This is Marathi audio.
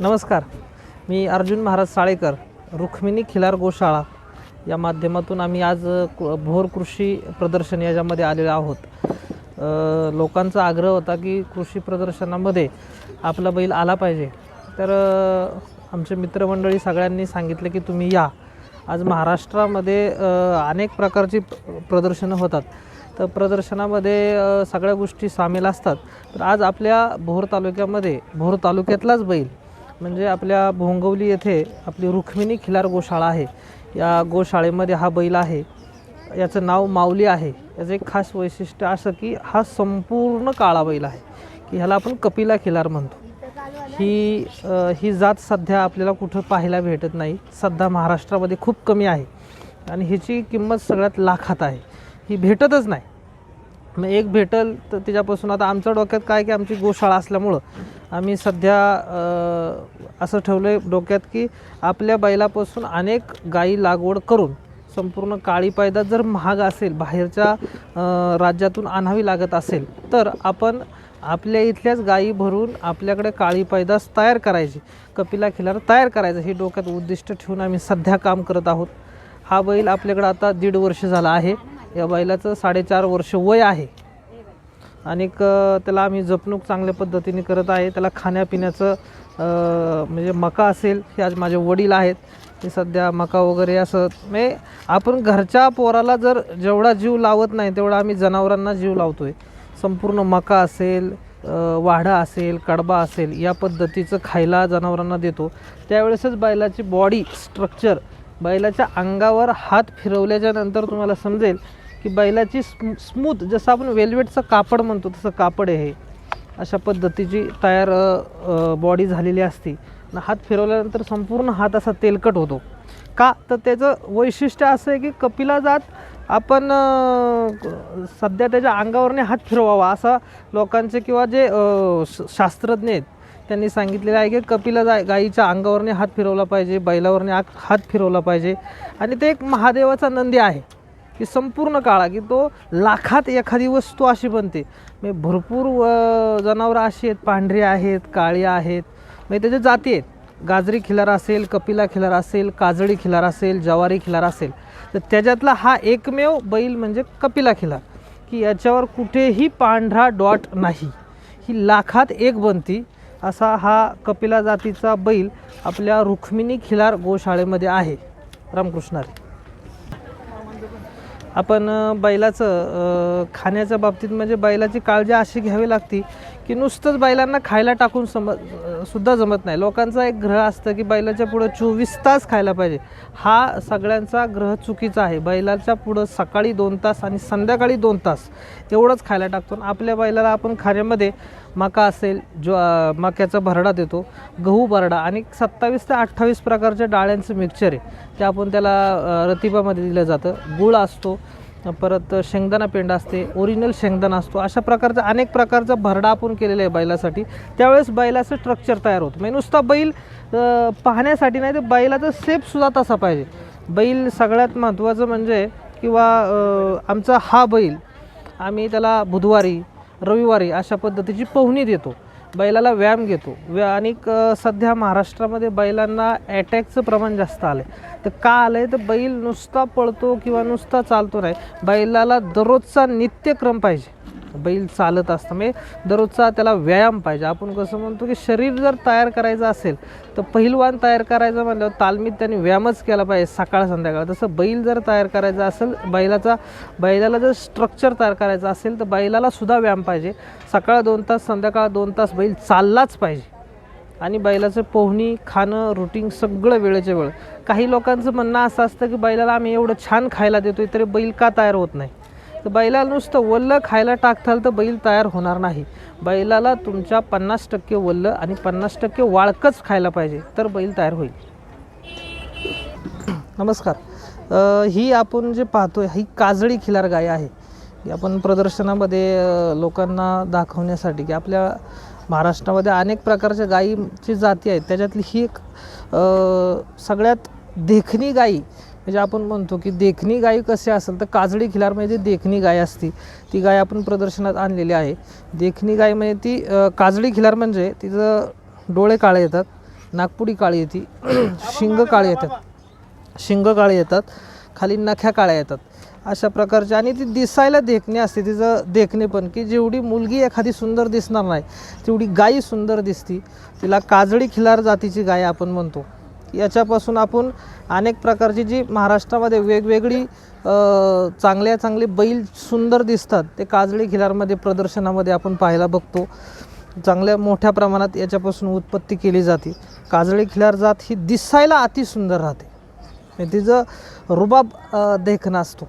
नमस्कार. मी अर्जुन महाराज साळेकर रुक्मिणी खिलार गोशाळा. या माध्यमातून आम्ही आज भोर कृषी प्रदर्शन याच्यामध्ये आलेलो आहोत. लोकांचा आग्रह होता की कृषी प्रदर्शनामध्ये आपला बैल आला पाहिजे. तर आमचे मित्रमंडळी सगळ्यांनी सांगितले की तुम्ही या. आज महाराष्ट्रामध्ये अनेक प्रकारची प्रदर्शनं होतात. तर प्रदर्शनामध्ये सगळ्या गोष्टी सामील असतात. तर आज आपल्या भोर तालुक्यामध्ये भोर तालुक्यातलाच बैल म्हणजे आपल्या भोंगवली येथे आपली रुक्मिणी खिलार गोशाळा आहे. या गोशाळेमध्ये हा बैल आहे. याचं नाव माऊली आहे. याचं एक खास वैशिष्ट्य असं की हा संपूर्ण काळा बैल आहे. की ह्याला आपण कपिला खिलार म्हणतो. ही ही जात सध्या आपल्याला कुठं पाहायला भेटत नाही. सध्या महाराष्ट्रामध्ये खूप कमी आहे. आणि ह्याची किंमत सगळ्यात लाखात आहे. ही भेटतच नाही. मग एक भेटल तर त्याच्यापासून आता आमच्या डोक्यात काय की आमची गोशाळा असल्यामुळं आम्ही सध्या असं ठेवलं आहे डोक्यात की आपल्या बैलापासून अनेक गायी लागवड करून संपूर्ण काळी पायदा जर महाग असेल बाहेरच्या राज्यातून आणावी लागत असेल तर आपण आपल्या इथल्याच गायी भरून आपल्याकडे काळी पैदास तयार करायची कपिला खिलार तयार करायचं हे डोक्यात उद्दिष्ट ठेवून आम्ही सध्या काम करत आहोत. हा बैल आपल्याकडे आता दीड वर्ष झाला आहे. या बैलाचं साडेचार वर्ष वय आहे. आणि त्याला आम्ही जपणूक चांगल्या पद्धतीने करत आहे. त्याला खाण्यापिण्याचं म्हणजे मका असेल हे आज माझे वडील आहेत. ते सध्या मका वगैरे असं म्हणजे आपण घरच्या पोराला जर जेवढा जीव लावत नाही तेवढा आम्ही जनावरांना जीव लावतो आहे संपूर्ण मका असेल वाढा असेल कडबा असेल या पद्धतीचं खायला जनावरांना देतो. त्यावेळेसच बैलाची बॉडी स्ट्रक्चर बैलाच्या अंगावर हात फिरवल्याच्या नंतर तुम्हाला समजेल की बैलाची स्मू स्मूथ जसं आपण वेल्वेटचं कापड म्हणतो तसं कापड आहे हे. अशा पद्धतीची तयार बॉडी झालेली असते. आणि हात फिरवल्यानंतर संपूर्ण हात असा तेलकट होतो. का? तर त्याचं वैशिष्ट्य असं आहे की कपिला जात आपण सध्या त्याच्या अंगावरने हात फिरवावा असा लोकांचे किंवा जे श- शास्त्रज्ञ आहेत त्यांनी सांगितलेलं आहे की कपिला जा गाईच्या अंगावरने हात फिरवला पाहिजे बैलावरने हात फिरवला पाहिजे. आणि ते एक महादेवाचा नंदी आहे. की संपूर्ण काळा की तो लाखात एखादी वस्तू अशी बनते. म्हणजे भरपूर व जनावरं अशी आहेत पांढरी आहेत काळी आहेत. म्हणजे त्याच्या जाती आहेत. गाजरी खिलार असेल कपिला खिलार असेल काजळी खिलार असेल जवारी खिलार असेल. तर त्याच्यातला हा एकमेव बैल म्हणजे कपिला खिलार. की याच्यावर कुठेही पांढरा डॉट नाही. ही लाखात एक बनती. असा हा कपिला जातीचा बैल आपल्या रुक्मिणी खिलार गोशाळेमध्ये आहे. रामकृष्णारी. आपण बैलाचं खाण्याच्या बाबतीत म्हणजे बैलाची काळजी अशी घ्यावी लागती की नुसतंच बैलांना खायला टाकून समज सुद्धा जमत नाही. लोकांचा एक ग्रह असतं की बैलाच्या पुढं चोवीस तास खायला पाहिजे. हा सगळ्यांचा ग्रह चुकीचा आहे. बैलाच्या पुढं सकाळी दोन तास आणि संध्याकाळी दोन तास एवढंच खायला टाकतो. आणि आपल्या बैलाला आपण खाण्यामध्ये मका असेल जो मक्याचा भरडा देतो गहू भरडा आणि सत्तावीस ते अठ्ठावीस प्रकारच्या डाळ्यांचं मिक्सचर आहे. ते आपण त्याला रतिबामध्ये दिलं जातं. गुळ असतो परत शेंगदाणा पेंड असते ओरिजिनल शेंगदाणा असतो. अशा प्रकारचा अनेक प्रकारचा भरडा आपण केलेला आहे बैलासाठी. त्यावेळेस बैलाचं स्ट्रक्चर तयार होतं. म्हणजे नुसता बैल पाहण्यासाठी नाही तर बैलाचा सेपसुद्धा तसा पाहिजे. बैल सगळ्यात महत्त्वाचं म्हणजे किंवा आमचा हा बैल आम्ही त्याला बुधवारी रविवारी अशा पद्धतीची पोहणी देतो. बैलाला व्यायाम घेतो. व्या आणि सध्या महाराष्ट्रामध्ये बैलांना अटॅकचं प्रमाण जास्त आलं आहे तर का आलं आहे तर बैल नुसता पळतो किंवा नुसता चालतो नाही. बैलाला दररोजचा नित्यक्रम पाहिजे. बैल चालत असतं. म्हणजे दररोजचा त्याला व्यायाम पाहिजे. आपण कसं म्हणतो की शरीर जर तयार करायचं असेल तर पहिलवान तयार करायचं म्हणल्यावर तालमीत त्याने व्यायामच केला पाहिजे सकाळ संध्याकाळ. तसं बैल जर तयार करायचा असेल बैलाचा बैलाला जर स्ट्रक्चर तयार करायचं असेल तर बैलाला सुद्धा व्यायाम पाहिजे. सकाळ दोन तास संध्याकाळ दोन तास बैल चाललाच पाहिजे. आणि बैलाचं पोहणी खाणं रुटीन सगळं वेळेच्या वेळ. काही लोकांचं म्हणणं असं असतं की बैलाला आम्ही एवढं छान खायला देतोय तरी बैल का तयार होत नाही? तर बैलाला नुसतं वल्लं खायला टाकताल तर बैल तयार होणार नाही. बैलाला तुमच्या पन्नास टक्के वल्लं आणि पन्नास टक्के वाळकच खायला पाहिजे तर बैल तयार होईल. नमस्कार. ही आपण जे पाहतो ही काजळी खिलार गाय आहे. ही आपण प्रदर्शनामध्ये लोकांना दाखवण्यासाठी की आपल्या महाराष्ट्रामध्ये अनेक प्रकारच्या गायीची जाती आहेत. त्याच्यातली ही एक सगळ्यात देखणी गायी म्हणजे आपण म्हणतो की देखणी गाय कसे असेल तर काजळी खिलार म्हणजे देखणी गाय असती ती गाय आपण प्रदर्शनात आणलेली आहे. देखणी गाय म्हणजे ती काजळी खिलार म्हणजे तिचं डोळे काळे येतात नागपुडी काळी येते शिंग काळे येतात शिंग काळे येतात खाली नख्या काळ्या येतात अशा प्रकारचे. आणि ती दिसायला देखणे असते तिचं देखणे पण की जेवढी मुलगी एखादी सुंदर दिसणार नाही तेवढी गाई सुंदर दिसती. तिला काजळी खिलार जातीची गाय आपण म्हणतो. याच्यापासून आपण अनेक प्रकारची जी महाराष्ट्रामध्ये वेगवेगळी चांगल्या चांगले बैल सुंदर दिसतात ते काजळी खिलारमध्ये प्रदर्शनामध्ये आपण पाहायला बघतो. चांगल्या मोठ्या प्रमाणात याच्यापासून उत्पत्ती केली जाते. काजळी खिलार जात ही दिसायला अति सुंदर राहते म्हणजे तिचं रुबाब देखणा देखणं असतो.